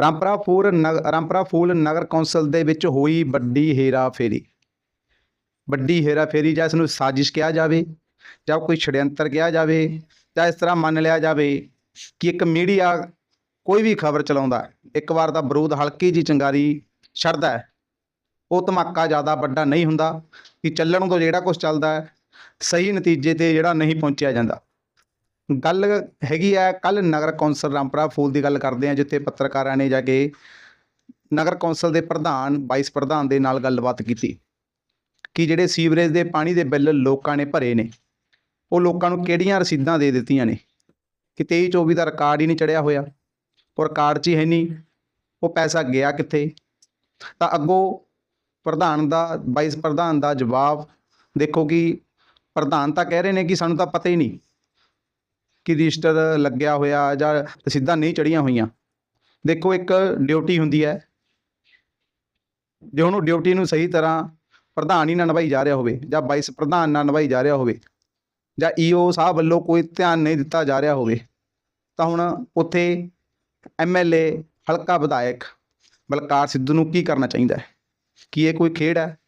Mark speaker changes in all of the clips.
Speaker 1: ਰਾਮਪੁਰਾ ਫੂਲ ਨਗ, ਰਾਮਪੁਰਾ ਫੂਲ ਨਗਰ ਕੌਂਸਲ ਦੇ ਵਿੱਚ ਹੋਈ ਵੱਡੀ ਹੇਰਾ ਫੇਰੀ ਵੱਡੀ ਹੇਰਾ ਫੇਰੀ ਜਾਂ ਇਸ ਨੂੰ ਸਾਜ਼ਿਸ਼ ਕਿਹਾ ਜਾਵੇ, ਜਾਂ ਕੋਈ ਛੜਯੰਤਰ ਕਿਹਾ ਜਾਵੇ, ਜਾਂ ਇਸ ਤਰ੍ਹਾਂ ਮੰਨ ਲਿਆ ਜਾਵੇ ਕਿ ਇੱਕ ਮੀਡੀਆ ਕੋਈ ਵੀ ਖਬਰ ਚਲਾਉਂਦਾ, ਇੱਕ ਵਾਰ ਦਾ ਬਰੂਦ ਹਲਕੀ ਜੀ ਚੰਗਾਰੀ ਛੱਡਦਾ ਹੈ। ਉਹ ਧਮਾਕਾ ਜ਼ਿਆਦਾ ਵੱਡਾ ਨਹੀਂ ਹੁੰਦਾ ਕਿ ਚੱਲਣ ਤੋਂ ਜਿਹੜਾ ਕੁਝ ਚੱਲਦਾ ਹੈ, ਸਹੀ ਨਤੀਜੇ ਤੇ ਜਿਹੜਾ ਨਹੀਂ ਪਹੁੰਚਿਆ ਜਾਂਦਾ। ਗੱਲ ਹੈਗੀ ਹੈ ਕੱਲ ਨਗਰ ਕੌਂਸਲ ਰਾਮਪੁਰਾ ਫੂਲ ਦੀ ਗੱਲ ਕਰਦੇ ਆ, ਜਿੱਥੇ ਪੱਤਰਕਾਰਾਂ ਨੇ ਜਾ ਕੇ ਨਗਰ ਕੌਂਸਲ ਦੇ ਪ੍ਰਧਾਨ ਵਾਈਸ ਪ੍ਰਧਾਨ ਦੇ ਨਾਲ ਗੱਲਬਾਤ ਕੀਤੀ ਕਿ ਜਿਹੜੇ ਸੀਵਰੇਜ ਦੇ ਪਾਣੀ ਦੇ ਬਿੱਲ ਲੋਕਾਂ ਨੇ ਭਰੇ ਨੇ, ਉਹ ਲੋਕਾਂ ਨੂੰ ਕਿਹੜੀਆਂ ਰਸੀਦਾਂ ਦੇ ਦਿੱਤੀਆਂ ਨੇ? ਕਿ 23 24 ਦਾ ਰਿਕਾਰਡ ਹੀ ਨਹੀਂ ਚੜਿਆ ਹੋਇਆ, ਉਹ ਰਿਕਾਰਡ 'ਚ ਹੀ ਹੈ ਨਹੀਂ, ਉਹ ਪੈਸਾ ਗਿਆ ਕਿੱਥੇ? ਤਾਂ ਅੱਗੋਂ ਪ੍ਰਧਾਨ ਦਾ ਵਾਈਸ ਪ੍ਰਧਾਨ ਦਾ ਜਵਾਬ ਦੇਖੋ ਕਿ ਪ੍ਰਧਾਨ ਤਾਂ ਕਹਿ ਰਹੇ ਨੇ ਕਿ ਸਾਨੂੰ ਤਾਂ ਪਤਾ ਹੀ ਨਹੀਂ। ਕਿ ਰਜਿਸਟਰ ਲੱਗਿਆ ਹੋਇਆ ਜਾਂ ਰਸੀਦਾਂ ਨਹੀਂ ਚੜੀਆਂ ਹੋਈਆਂ। ਦੇਖੋ, ਇੱਕ ਡਿਊਟੀ ਹੁੰਦੀ ਹੈ। ਜੇ ਉਹਨੂੰ ਡਿਊਟੀ ਨੂੰ ਸਹੀ ਤਰ੍ਹਾਂ ਪ੍ਰਧਾਨ ਹੀ ਨਾ ਨਿਭਾਈ ਜਾ ਰਿਹਾ ਹੋਵੇ ਜਾਂ ਵਾਈਸ ਪ੍ਰਧਾਨ ਨਾ ਨਿਭਾਈ ਜਾ ਰਿਹਾ ਹੋਵੇ ਜਾਂ ਈਓ ਸਾਹਿਬ ਵੱਲੋਂ ਕੋਈ ਧਿਆਨ ਨਹੀਂ ਦਿੱਤਾ ਜਾ ਰਿਹਾ ਹੋਵੇ, ਤਾਂ ਹੁਣ ਉੱਥੇ ਐਮਐਲਏ ਹਲਕਾ ਵਿਧਾਇਕ ਬਲਕਾਰ ਸਿੱਧੂ ਨੂੰ ਕੀ ਕਰਨਾ ਚਾਹੀਦਾ ਹੈ? ਕੀ ਇਹ ਕੋਈ ਖੇਡ ਹੈ?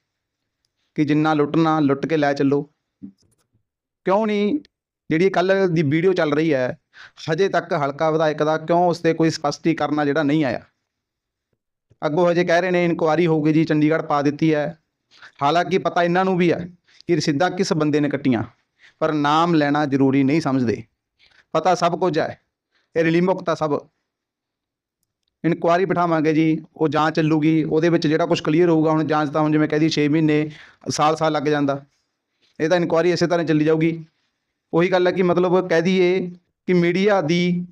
Speaker 1: ਕਿ ਜਿੰਨਾ ਲੁੱਟਣਾ, ਲੁੱਟ ਕੇ ਲੈ ਚੱਲੋ। ਕਿਉਂ ਨਹੀਂ ਜਿਹੜੀ ਕੱਲ ਦੀ ਵੀਡੀਓ ਚੱਲ ਰਹੀ ਹੈ, ਹਜੇ ਤੱਕ ਹਲਕਾ ਵਿਧਾਇਕ ਦਾ ਕਿਉਂ ਉਸ ਤੇ ਕੋਈ ਸਪਸ਼ਟੀਕਰਨ ਜਿਹੜਾ ਨਹੀਂ ਆਇਆ? ਅੱਗੋਂ ਹਜੇ ਕਹਿ ਰਹੇ ਨੇ, ਇਨਕੁਆਰੀ ਹੋਊਗੀ ਜੀ, ਚੰਡੀਗੜ੍ਹ ਪਾ ਦਿੱਤੀ ਹੈ। ਹਾਲਾਂਕਿ ਪਤਾ ਇਹਨਾਂ ਨੂੰ ਵੀ ਹੈ ਕਿ ਰਸੀਦਾਂ ਕਿਸ ਬੰਦੇ ਨੇ ਕੱਟੀਆਂ, ਪਰ ਨਾਮ ਲੈਣਾ ਜ਼ਰੂਰੀ ਨਹੀਂ ਸਮਝਦੇ। ਪਤਾ ਸਭ ਕੁਝ ਹੈ। ਇਹ ਰਿਲੀ ਮੁਕਤਾ ਸਭ। ਇਨਕੁਆਰੀ ਬਿਠਾਵਾਂਗੇ ਜੀ, ਉਹ ਜਾਂਚ ਚੱਲੂਗੀ, ਉਹਦੇ ਵਿੱਚ ਜਿਹੜਾ ਕੁਝ ਕਲੀਅਰ ਹੋਊਗਾ, ਹੁਣ ਜਾਂਚ ਤਾਂ ਹੁਣ ਜਿਵੇਂ ਕਹਦੀ 6 ਮਹੀਨੇ ਸਾਲ ਸਾਲ ਲੱਗ ਜਾਂਦਾ। ਇਹ ਤਾਂ ਇਨਕੁਆਰੀ ਇਸੇ ਤਰ੍ਹਾਂ ਚੱਲੀ ਜਾਊਗੀ। ਉਹੀ ਗੱਲ ਹੈ ਕਿ ਮਤਲਬ ਕਹਿ ਦਈਏ ਕਿ ਮੀਡੀਆ ਦੀ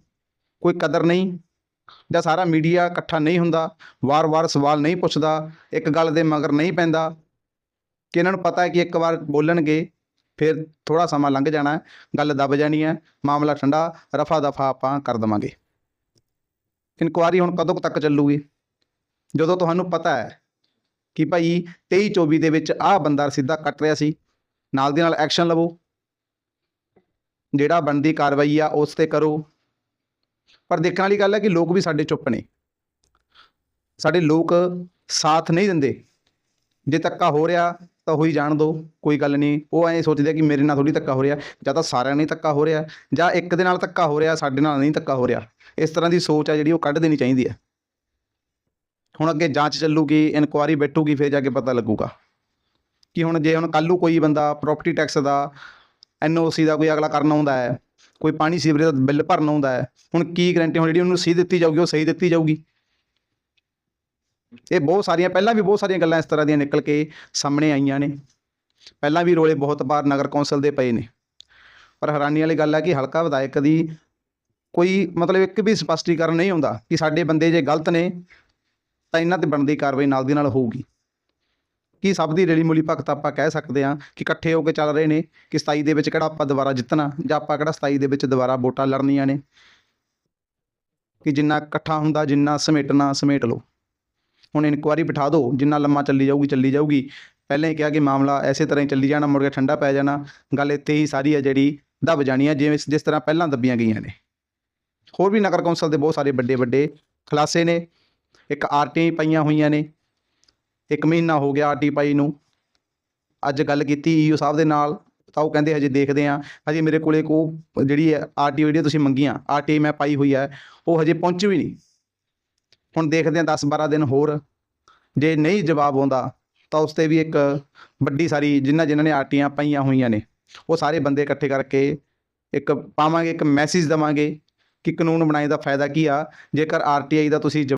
Speaker 1: ਕੋਈ ਕਦਰ ਨਹੀਂ ਜਾਂ ਸਾਰਾ ਮੀਡੀਆ ਇਕੱਠਾ ਨਹੀਂ ਹੁੰਦਾ, ਵਾਰ-ਵਾਰ ਸਵਾਲ ਨਹੀਂ ਪੁੱਛਦਾ, ਇੱਕ ਗੱਲ ਦੇ ਮਗਰ ਨਹੀਂ ਪੈਂਦਾ, ਕਿ ਇਹਨਾਂ ਨੂੰ ਪਤਾ ਹੈ ਕਿ ਇੱਕ ਵਾਰ ਬੋਲਣਗੇ, ਫਿਰ ਥੋੜਾ ਸਮਾਂ ਲੰਘ ਜਾਣਾ ਗੱਲ ਦਬ ਜਾਣੀ ਹੈ, ਮਾਮਲਾ ਠੰਡਾ, ਰਫਾ ਦਫਾ ਆਪਾਂ ਕਰ ਦੇਵਾਂਗੇ। ਇਨਕੁਆਰੀ ਹੁਣ ਕਦੋਂ ਤੱਕ ਚੱਲੂਗੀ? ਜਦੋਂ ਤੁਹਾਨੂੰ ਪਤਾ ਹੈ ਕਿ ਭਾਈ 23 24 ਦੇ ਵਿੱਚ ਆਹ ਬੰਦਾ ਸਿੱਧਾ ਕੱਟ ਰਿਹਾ ਸੀ, ਨਾਲ ਦੀ ਨਾਲ ਐਕਸ਼ਨ ਲਵੋ। ਜਿਹੜਾ ਬਣਦੀ ਕਾਰਵਾਈ ਆ, ਉਸ ਤੇ ਕਰੋ। ਪਰ ਦੇਖਣ ਵਾਲੀ ਗੱਲ ਹੈ ਕਿ ਲੋਕ ਵੀ ਸਾਡੇ ਚੁੱਪ ਨੇ। ਸਾਡੇ ਲੋਕ ਸਾਥ ਨਹੀਂ ਦਿੰਦੇ। ਜੇ ਧੱਕਾ ਹੋ ਰਿਹਾ, ਤਾਂ ਹੋਈ ਜਾਣ ਦੋ, ਕੋਈ ਗੱਲ ਨਹੀਂ। ਉਹ ਐਂ ਸੋਚਦੇ ਕਿ ਮੇਰੇ ਨਾਲ ਥੋੜੀ ਧੱਕਾ ਹੋ ਰਿਹਾ, ਜਾਂ ਤਾਂ ਸਾਰਿਆਂ ਨਾਲ ਹੀ ਧੱਕਾ ਹੋ ਰਿਹਾ, ਜਾਂ ਇੱਕ ਦੇ ਨਾਲ ਧੱਕਾ ਹੋ ਰਿਹਾ, ਸਾਡੇ ਨਾਲ ਨਹੀਂ ਧੱਕਾ ਹੋ ਰਿਹਾ। ਇਸ ਤਰ੍ਹਾਂ ਦੀ ਸੋਚ ਆ ਜਿਹੜੀ ਉਹ ਕੱਢ ਦੇਣੀ ਚਾਹੀਦੀ ਹੈ ਹੁਣ ਅੱਗੇ ਜਾਂਚ ਚੱਲੂਗੀ, ਇਨਕੁਆਰੀ ਬੈਠੂਗੀ, ਫਿਰ ਜਾ ਕੇ ਪਤਾ ਲੱਗੂਗਾ। ਕਿ ਹੁਣ ਜੇ ਹੁਣ ਕੱਲੂ ਕੋਈ ਬੰਦਾ ਪ੍ਰਾਪਰਟੀ ਟੈਕਸ ਦਾ ਐਨਓਸੀ ਦਾ ਕੋਈ ਅਗਲਾ ਕਰਨ ਆਉਂਦਾ ਹੈ, ਕੋਈ ਪਾਣੀ ਸੀਵਰੇਜ ਦਾ ਬਿੱਲ ਭਰਨ ਆਉਂਦਾ ਹੈ, ਹੁਣ ਕੀ ਗਰੰਟੀ ਹੁਣ, ਜਿਹੜੀ ਉਹਨੂੰ ਸਹੀ ਦਿੱਤੀ ਜਾਊਗੀ, ਉਹ ਸਹੀ ਦਿੱਤੀ ਜਾਊਗੀ। ਇਹ ਬਹੁਤ ਸਾਰੀਆਂ, ਪਹਿਲਾਂ ਵੀ ਬਹੁਤ ਸਾਰੀਆਂ ਗੱਲਾਂ ਇਸ ਤਰ੍ਹਾਂ ਦੀਆਂ ਨਿਕਲ ਕੇ ਸਾਹਮਣੇ ਆਈਆਂ ਨੇ। ਪਹਿਲਾਂ ਵੀ ਰੋਲੇ ਬਹੁਤ ਵਾਰ ਨਗਰ ਕੌਂਸਲ ਦੇ ਪਏ ਨੇ। ਪਰ ਹੈਰਾਨੀ ਵਾਲੀ ਗੱਲ ਹੈ ਕਿ ਹਲਕਾ ਵਿਧਾਇਕ ਦੀ ਕੋਈ ਮਤਲਬ ਇੱਕ ਵੀ ਸਪਸ਼ਟੀਕਰਨ ਨਹੀਂ ਹੁੰਦਾ ਕਿ ਸਾਡੇ ਬੰਦੇ ਜੇ ਗਲਤ ਨੇ, ਤਾਂ ਇਹਨਾਂ ਤੇ ਬਣਦੀ ਕਾਰਵਾਈ ਨਾਲ ਦੀ ਨਾਲ ਹੋਊਗੀ। ਕੀ ਸਭ ਦੀ ਰਲੀ ਮੁਲੀ ਭਗਤ ਆਪਾਂ ਕਹਿ ਸਕਦੇ ਹਾਂ ਕਿ ਇਕੱਠੇ ਹੋ ਕੇ ਚੱਲ ਰਹੇ ਨੇ ਕਿ 27 ਦੇ ਵਿੱਚ ਕਿਹੜਾ ਆਪਾਂ ਦੁਬਾਰਾ ਜਿੱਤਣਾ ਜਾਂ ਆਪਾਂ ਕਿਹੜਾ 27 ਦੇ ਵਿੱਚ ਦੁਬਾਰਾ ਵੋਟਾਂ ਲੜਨੀਆਂ ਨੇ? ਕਿ ਜਿੰਨਾ ਇਕੱਠਾ ਹੁੰਦਾ, ਜਿੰਨਾ ਸਮੇਟਣਾ, ਸਮੇਟ ਲਓ। ਹੁਣ ਇਨਕੁਆਰੀ ਬਿਠਾ ਦਿਓ, ਜਿੰਨਾ ਲੰਮਾ ਚੱਲੀ ਜਾਊਗੀ ਚੱਲੀ ਜਾਊਗੀ। ਪਹਿਲਾਂ ਹੀ ਕਿਹਾ ਕਿ ਮਾਮਲਾ ਐਸੇ ਤਰ੍ਹਾਂ ਹੀ ਚੱਲੀ ਜਾਣਾ, ਮੁੜ ਕੇ ਠੰਡਾ ਪੈ ਜਾਣਾ। ਗੱਲ ਇੱਥੇ ਹੀ ਸਾਰੀ ਹੈ ਜਿਹੜੀ ਦਬ ਜਾਣੀ ਹੈ, ਜਿਵੇਂ ਜਿਸ ਤਰ੍ਹਾਂ ਪਹਿਲਾਂ ਦੱਬੀਆਂ ਗਈਆਂ ਨੇ। ਹੋਰ ਵੀ ਨਗਰ ਕੌਂਸਲ ਦੇ ਬਹੁਤ ਸਾਰੇ ਵੱਡੇ ਵੱਡੇ ਖੁਲਾਸੇ ਨੇ। ਇੱਕ ਆਰਟੀ ਪਈਆਂ ਹੋਈਆਂ ਨੇ। ਇੱਕ ਮਹੀਨਾ ਹੋ ਗਿਆ ਆਰਟੀ ਪਾਈ ਨੂੰ। ਅੱਜ ਗੱਲ ਕੀਤੀ ਈਓ ਸਾਹਿਬ ਦੇ ਨਾਲ, ਤਾਂ ਉਹ ਕਹਿੰਦੇ ਹਜੇ ਦੇਖਦੇ ਆ। ਹਜੇ ਮੇਰੇ ਕੋਲੇ ਕੋ ਜਿਹੜੀ ਆਰਟੀ ਵੀਡੀਓ ਤੁਸੀਂ ਮੰਗੀਆਂ ਆਰਟੀ ਮੈਂ ਪਾਈ ਹੋਈ ਹੈ, ਉਹ ਹਜੇ ਪਹੁੰਚ ਵੀ ਨਹੀਂ। ਹੁਣ ਦੇਖਦੇ ਆ 10 12 ਦਿਨ ਹੋਰ, ਜੇ ਨਹੀਂ ਜਵਾਬ ਆਉਂਦਾ, ਤਾਂ ਉਸ ਤੇ ਵੀ ਇੱਕ ਵੱਡੀ ਸਾਰੀ ਜਿਨ੍ਹਾਂ ਜਿਨ੍ਹਾਂ ਨੇ ਆਰਟੀਆਂ ਪਾਈਆਂ ਹੋਈਆਂ ਨੇ, ਉਹ ਸਾਰੇ ਬੰਦੇ ਇਕੱਠੇ ਕਰਕੇ ਇੱਕ ਪਾਵਾਂਗੇ, ਇੱਕ ਮੈਸੇਜ ਦਵਾਂਗੇ ਕਿ ਕਾਨੂੰਨ ਬਣਾਏ ਦਾ ਫਾਇਦਾ ਕੀ ਆ। ਜੇਕਰ ਆਰਟੀਆਈ ਦਾ ਤੁਸੀਂ